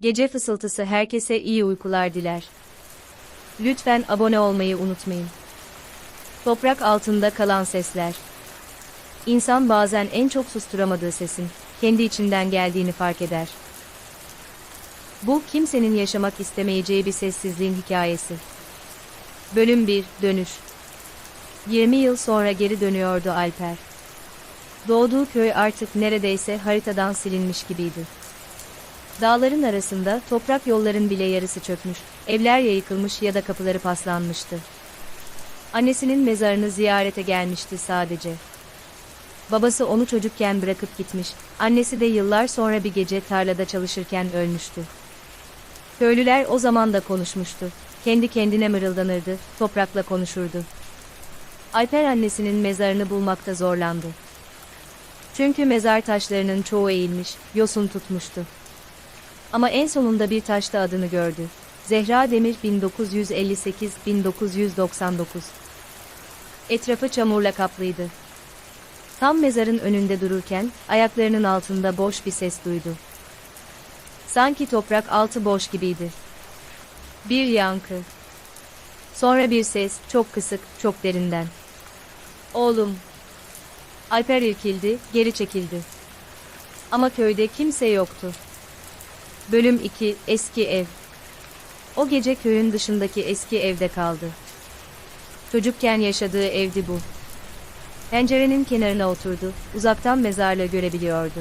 Gece fısıltısı herkese iyi uykular diler. Lütfen abone olmayı unutmayın. Toprak altında kalan sesler. İnsan bazen en çok susturamadığı sesin kendi içinden geldiğini fark eder. Bu kimsenin yaşamak istemeyeceği bir sessizliğin hikayesi. Bölüm 1 Dönüş 20 yıl sonra geri dönüyordu Alper. Doğduğu köy artık neredeyse haritadan silinmiş gibiydi. Dağların arasında toprak yolların bile yarısı çökmüş, evler ya yıkılmış ya da kapıları paslanmıştı. Annesinin mezarını ziyarete gelmişti sadece. Babası onu çocukken bırakıp gitmiş, annesi de yıllar sonra bir gece tarlada çalışırken ölmüştü. Köylüler o zaman da konuşmuştu. Kendi kendine mırıldanırdı, toprakla konuşurdu. Alper annesinin mezarını bulmakta zorlandı. Çünkü mezar taşlarının çoğu eğilmiş, yosun tutmuştu. Ama en sonunda bir taşta adını gördü. Zehra Demir 1958-1999. Etrafı çamurla kaplıydı. Tam mezarın önünde dururken, ayaklarının altında boş bir ses duydu. Sanki toprak altı boş gibiydi. Bir yankı. Sonra bir ses, çok kısık, çok derinden. Oğlum. Alper irkildi, geri çekildi. Ama köyde kimse yoktu. Bölüm 2 Eski Ev O gece köyün dışındaki eski evde kaldı. Çocukken yaşadığı evdi bu. Pencerenin kenarına oturdu, uzaktan mezarlığı görebiliyordu.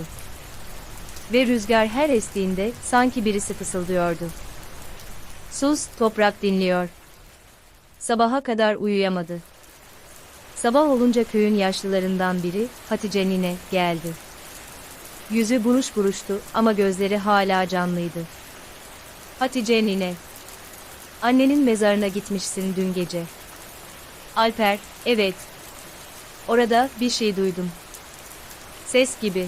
Ve rüzgar her estiğinde sanki birisi fısıldıyordu. Sus, toprak dinliyor. Sabaha kadar uyuyamadı. Sabah olunca köyün yaşlılarından biri, Hatice nine, geldi. Yüzü buruş buruştu ama gözleri hala canlıydı. Hatice nine. Annenin mezarına gitmişsin dün gece. Alper, evet. Orada bir şey duydum. Ses gibi.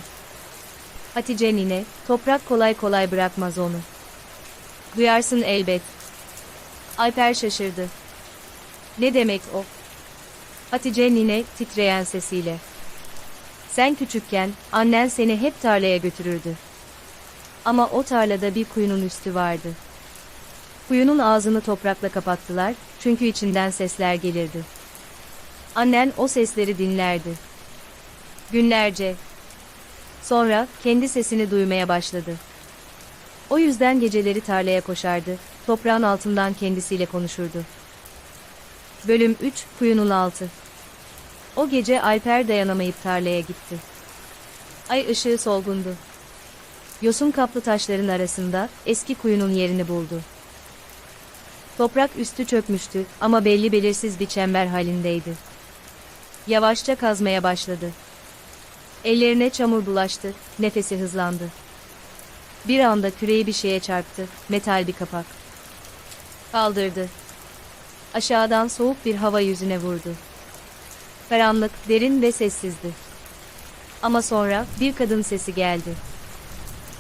Hatice nine, toprak kolay kolay bırakmaz onu. Duyarsın elbet. Alper şaşırdı. Ne demek o? Hatice nine titreyen sesiyle. Sen küçükken annen seni hep tarlaya götürürdü. Ama o tarlada bir kuyunun üstü vardı. Kuyunun ağzını toprakla kapattılar çünkü içinden sesler gelirdi. Annen o sesleri dinlerdi. Günlerce. Sonra kendi sesini duymaya başladı. O yüzden geceleri tarlaya koşardı, toprağın altından kendisiyle konuşurdu. Bölüm 3 Kuyunun Altı O gece Alper dayanamayıp tarlaya gitti. Ay ışığı solgundu. Yosun kaplı taşların arasında eski kuyunun yerini buldu. Toprak üstü çökmüştü ama belli belirsiz bir çember halindeydi. Yavaşça kazmaya başladı. Ellerine çamur bulaştı, nefesi hızlandı. Bir anda küreği bir şeye çarptı, metal bir kapak. Kaldırdı. Aşağıdan soğuk bir hava yüzüne vurdu. Karanlık, derin ve sessizdi. Ama sonra bir kadın sesi geldi.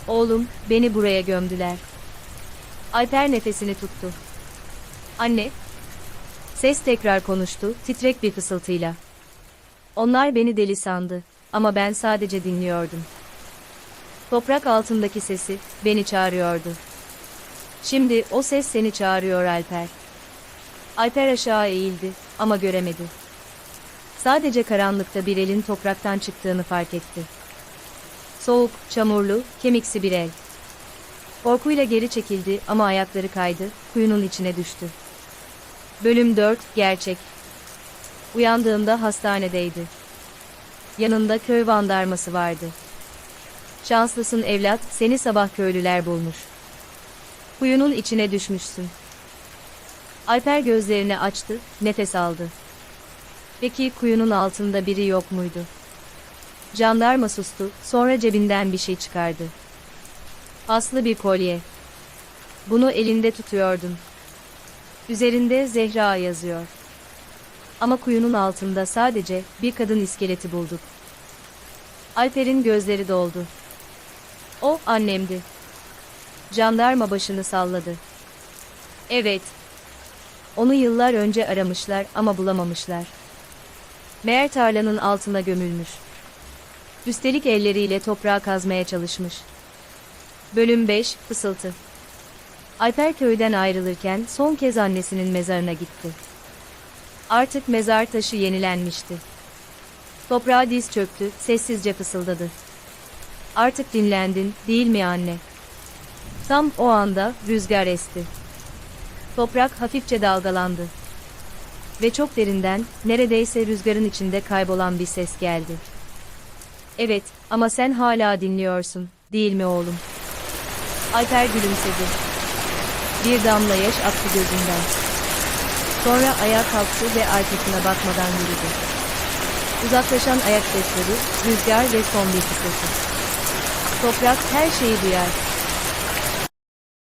Oğlum, beni buraya gömdüler. Alper nefesini tuttu. Anne. Ses tekrar konuştu, titrek bir fısıltıyla. Onlar beni deli sandı ama ben sadece dinliyordum. Toprak altındaki sesi beni çağırıyordu. Şimdi o ses seni çağırıyor Alper. Alper aşağı eğildi ama göremedi. Sadece karanlıkta bir elin topraktan çıktığını fark etti. Soğuk, çamurlu, kemiksi bir el. Korkuyla geri çekildi ama ayakları kaydı, kuyunun içine düştü. Bölüm 4 Gerçek Uyandığımda hastanedeydi. Yanında köy vandarması vardı. Şanslısın evlat, seni sabah köylüler bulmuş. Kuyunun içine düşmüşsün. Alper gözlerini açtı, nefes aldı. Peki kuyunun altında biri yok muydu? Jandarma sustu, sonra cebinden bir şey çıkardı. Aslı bir kolye. Bunu elinde tutuyordun. Üzerinde Zehra yazıyor. Ama kuyunun altında sadece bir kadın iskeleti bulduk. Alper'in gözleri doldu. O annemdi. Jandarma başını salladı. Evet. Onu yıllar önce aramışlar ama bulamamışlar. Meğer tarlanın altına gömülmüş. Üstelik elleriyle toprağı kazmaya çalışmış. Bölüm 5 Fısıltı Alper köyden ayrılırken son kez annesinin mezarına gitti. Artık mezar taşı yenilenmişti. Toprağa diz çöktü, sessizce fısıldadı. Artık dinlendin, değil mi anne? Tam o anda rüzgar esti. Toprak hafifçe dalgalandı. Ve çok derinden, neredeyse rüzgarın içinde kaybolan bir ses geldi. Evet, ama sen hala dinliyorsun, değil mi oğlum? Alper gülümsedi. Bir damla yaş aktı gözünden. Sonra ayağa kalktı ve arkasına bakmadan yürüdü. Uzaklaşan ayak sesleri, rüzgar ve son bir fısıltı. Toprak her şeyi duyar.